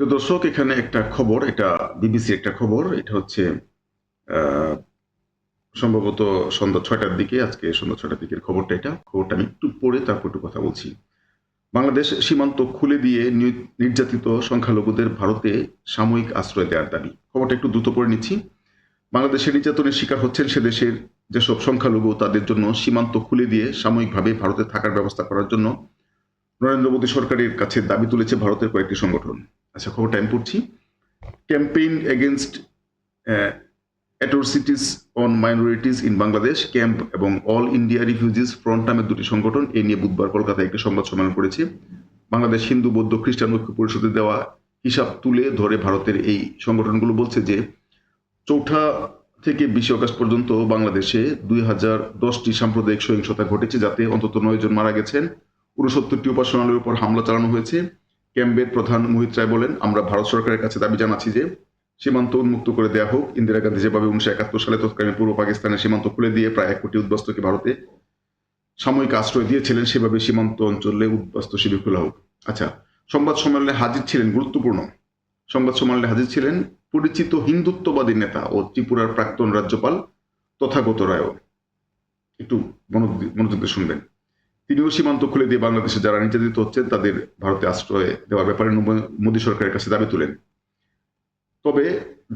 তো দর্শক, এখানে একটা খবর, এটা বিবিসি একটা খবর, এটা হচ্ছে সম্ভবত সন্ধ্যা ছয়টার দিকে, আজকে সন্ধ্যা ছয়টার দিকের খবরটা এটা। খবরটা আমি একটু পড়ে তারপর একটু কথা বলছি। বাংলাদেশ সীমান্ত খুলে দিয়ে নির্যাতিত সংখ্যালঘুদের ভারতে সাময়িক আশ্রয় দেওয়ার দাবি। খবরটা একটু দ্রুত পড়ে নিচ্ছি। বাংলাদেশের নির্যাতনের শিকার হচ্ছেন সে দেশের যেসব সংখ্যালঘু, তাদের জন্য সীমান্ত খুলে দিয়ে সাময়িকভাবে ভারতে থাকার ব্যবস্থা করার জন্য নরেন্দ্র মোদী সরকারের কাছে দাবি তুলেছে ভারতের কয়েকটি সংগঠন। আচ্ছা খবরটা আমি পড়ছি। Campaign against atrocities on minorities in Bangladesh camp এবং অল ইন্ডিয়া রিফিউজিস ফ্রন্ট নামের দুটি সংগঠন, এ নিয়ে বুধবার কলকাতায় একটি সংবাদ সম্মেলন করেছে। বাংলাদেশ হিন্দু, বৌদ্ধ, খ্রিস্টান ঐক্য পরিষদে দেওয়া হিসাব তুলে ধরে ভারতের এই সংগঠনগুলো বলছে যে, চৌঠা থেকে বিশে অগস্ট পর্যন্ত বাংলাদেশে দুই হাজার দশটি সাম্প্রদায়িক সহিংসতা ঘটেছে যাতে অন্তত নয় জন মারা গেছেন। উনসত্তরটি উপাসনালয়ের উপর হামলা চালানো হয়েছে। ক্যাম্পের প্রধান মোহিত রায় বলেন, আমরা ভারত সরকারের কাছে দাবি জানাচ্ছি যে সীমান্ত উন্মুক্ত করে দেওয়া হোক। ইন্দিরা গান্ধী যেভাবে উনিশশো একাত্তর সালে তৎকালীন পূর্ব পাকিস্তানের সীমান্ত খুলে দিয়ে প্রায় এক কোটি উদ্বাস্তুকে ভারতে সাময়িক আশ্রয় দিয়েছিলেন, সেভাবে সীমান্ত অঞ্চলে উদ্বাস্তু শিবির খোলা হোক। আচ্ছা সংবাদ সম্মেলনে হাজির ছিলেন গুরুত্বপূর্ণ। সংবাদ সম্মেলনে হাজির ছিলেন পরিচিত হিন্দুত্ববাদী নেতা ও ত্রিপুরার প্রাক্তন রাজ্যপাল তথাগত রায়ও। একটু মনোযোগ দিয়ে শুনবেন। তিনিও সীমান্ত খুলে দিয়ে বাংলাদেশে যারা নির্যাতিত হচ্ছেন, তাদের ভারতে আশ্রয় দেওয়ার ব্যাপারে মোদী সরকারের কাছে দাবি তুলেন। তবে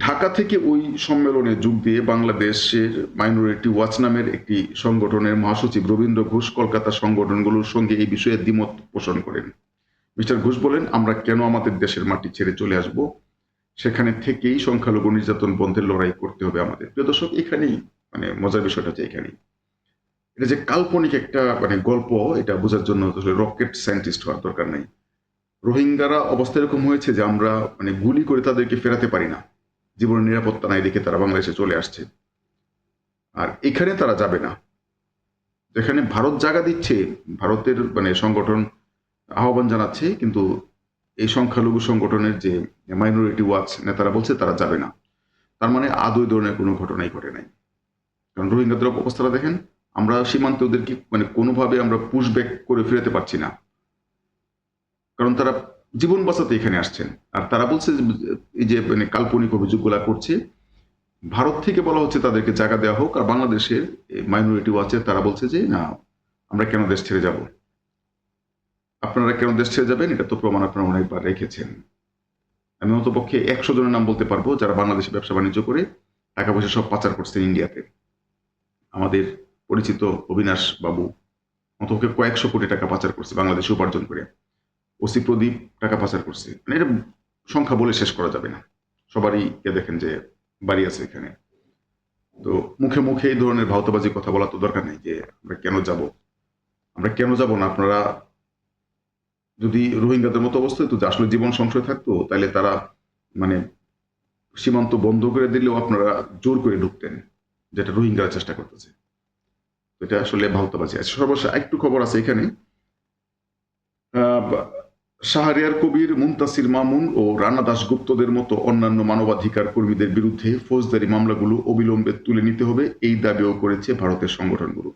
ঢাকা থেকে ওই সম্মেলনে যোগ দিয়ে বাংলাদেশের মাইনরিটি ওয়াচ নামের একটি সংগঠনের মহাসচিব রবীন্দ্র ঘোষ কলকাতা সংগঠনগুলোর সঙ্গে এই বিষয়ে দ্বিমত পোষণ করেন। মিস্টার ঘোষ বলেন, আমরা কেন আমাদের দেশের মাটি ছেড়ে চলে আসব? সেখানে থেকেই সংখ্যালঘু নির্যাতন বন্ধের লড়াই করতে হবে আমাদের। প্রিয় দর্শক, এখানেই মানে মজার বিষয়টা হচ্ছে এখানেই। এটা যে কাল্পনিক একটা মানে গল্প, এটা বোঝার জন্য রকেট সায়েন্টিস্ট হওয়ার দরকার নেই। রোহিঙ্গারা অবস্থা এরকম হয়েছে যে আমরা মানে গুলি করে তাদেরকে ফেরাতে পারি না। জীবনের নিরাপত্তা নাই দেখে তারা বাংলাদেশে চলে আসছে। আর এখানে তারা যাবে না। যেখানে ভারত জায়গা দিচ্ছে, ভারতের মানে সংগঠন আহ্বান জানাচ্ছে, কিন্তু এই সংখ্যালঘু সংগঠনের যে মাইনরিটি ওয়াচ নেতারা বলছে, তারা যাবে না। তার মানে আদৌ ধরনের কোনো ঘটনাই ঘটে নাই। কারণ রোহিঙ্গাদের অবস্থাটা দেখেন আমরা সীমান্তে ওদেরকে মানে কোনোভাবে আমরা পুশব্যাক করে ফিরাতে পারছি না। কারণ তারা জীবন বাঁচাতে এখানে আসছেন। আর তারা বলছে এই যে মানে কাল্পনিক অভিযোগগুলা করছে, ভারত থেকে বলা হচ্ছে তাদেরকে জায়গা দেওয়া হোক, আর বাংলাদেশের মাইনরিটিও আছে তারা বলছে যে, না, আমরা কেন দেশ ছেড়ে যাব? আপনারা কেন দেশ ছেড়ে যাবেন? এটা তো প্রমাণ আপনারা অনেকবার রেখেছেন। আমি অত পক্ষে একশো জনের নাম বলতে পারব যারা বাংলাদেশে ব্যবসা বাণিজ্য করে, টাকা পয়সা সব পাচার করছেন ইন্ডিয়াতে। আমাদের পরিচিত অবিনাশ বাবু অন্তপক্ষে কয়েকশো কোটি টাকা পাচার করছে, বাংলাদেশে উপার্জন করে। ওসি প্রদীপ টাকা পাচার করছে। মানে এটা সংখ্যা বলে শেষ করা যাবে না। সবারই এ দেখেন যে বাড়ি আছে এখানে। তো মুখে মুখে এই ধরনের ভাওতাবাজি কথা বলা তো দরকার নেই যে আমরা কেন যাব? আমরা কেন যাব না? আপনারা যদি রোহিঙ্গাদের মতো অবস্থায় তো আসলে জীবন সংশয় থাকতো, তাহলে তারা মানে সীমান্ত বন্ধ করে দিলেও আপনারা জোর করে ঢুকতেন, যেটা রোহিঙ্গারা চেষ্টা করতেছে। এটা আসলে ভাওতাবাজি আছে। সর্বশেষ একটু খবর আছে এখানে। শাহরিয়ার কবির মুমতাসির মামুন ও রানা দাশগুপ্তদের মতো অন্যান্য মানবাধিকার কর্মীদের বিরুদ্ধে ফৌজদারি মামলাগুলো অবিলম্বে তুলে নিতে হবে, এই দাবিও করেছে ভারতের সংগঠনগুলো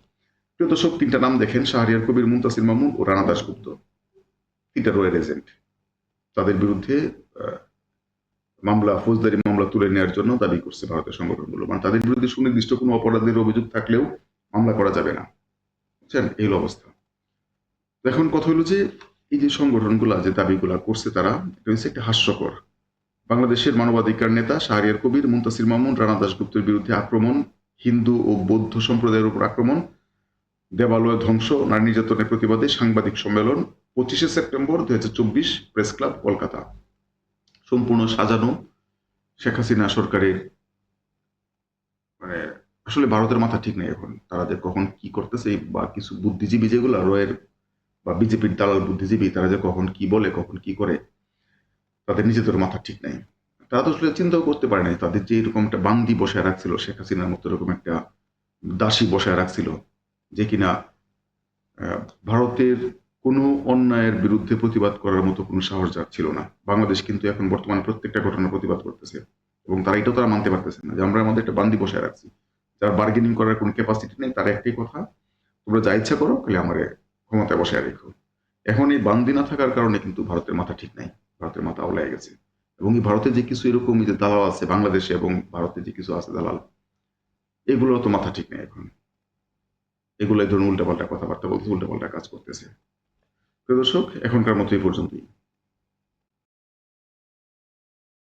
প্রিয় দর্শক, তিনটা নাম দেখেন, শাহরিয়ার কবির, মুন্তাসির মামুন ও রানা দাশগুপ্ত। তিনটা রয়ের এজেন্ট তাদের বিরুদ্ধে মামলা, ফৌজদারি মামলা তুলে নেওয়ার জন্য দাবি করছে ভারতের সংগঠনগুলো। মানে তাদের বিরুদ্ধে সুনির্দিষ্ট কোনো অপরাধের অভিযোগ থাকলেও মামলা করা যাবে না। বুঝছেন? এই অবস্থা। এখন কথা হলো যে, এই যে সংগঠনগুলা, যে দাবিগুলা করছে তারা, এটা হচ্ছে একটা হাস্যকর। বাংলাদেশের মানবাধিকার নেতা শাহরিয়ার কবির, মুন্তাসির মামুন, রানা দাসগুপ্তের বিরুদ্ধে আক্রমণ, হিন্দু ও বৌদ্ধ সম্প্রদায়ের উপর আক্রমণ, দেবালয় ধ্বংস, নারী নির্যাতনের প্রতিবাদে সাংবাদিক সম্মেলন, পঁচিশে সেপ্টেম্বর হাজার চব্বিশ, প্রেস ক্লাব কলকাতা। সম্পূর্ণ সাজানো শেখ হাসিনা সরকারের মানে আসলে ভারতের মাথা ঠিক নেই এখন। তারা যে কখন কি করতেছে বা কিছু বুদ্ধিজীবী যেগুলো রয়ের বা বিজেপির দালাল বুদ্ধিজীবী, তারা যে কখন কি বলে, কখন কি করে, তাদের নিজেদের মাথা ঠিক নেই। তারা তো আসলে চিন্তাও করতে পারে নাই। তাদের যে এরকম একটা বান্দি বসায় রাখছিল, শেখ হাসিনার মতো এরকম একটা দাসী বসায় রাখছিল যে কিনা ভারতের কোনো অন্যায়ের বিরুদ্ধে প্রতিবাদ করার মতো কোনো সাহস যার ছিল না। বাংলাদেশ কিন্তু এখন বর্তমানে প্রত্যেকটা ঘটনার প্রতিবাদ করতেছে এবং তারা এটাও তারা মানতে পারতেছে না যে আমরা আমাদের একটা বান্দি বসায় রাখছি। যার বার্গেনিং করার কোনো ক্যাপাসিটি নেই, তার একটাই কথা, তোমরা যা ইচ্ছা করো, খালি আমার ক্ষমতায় বসায় রেখো। এখন এই বান্দি না থাকার কারণে কিন্তু ভারতের মাথা ঠিক নাই, ভারতের মাথা ওলাই গেছে। এবং এই ভারতে যে কিছু এরকম যে দালাল আছে বাংলাদেশে এবং ভারতে যে কিছু আছে দালাল এগুলো তো মাথা ঠিক নেই এখন। এগুলো ধরুন উল্টাপাল্টা কথাবার্তা বলতে উল্টাপাল্টা কাজ করতেছে। প্রিয় দর্শক, এখনকার মতো এই পর্যন্তই।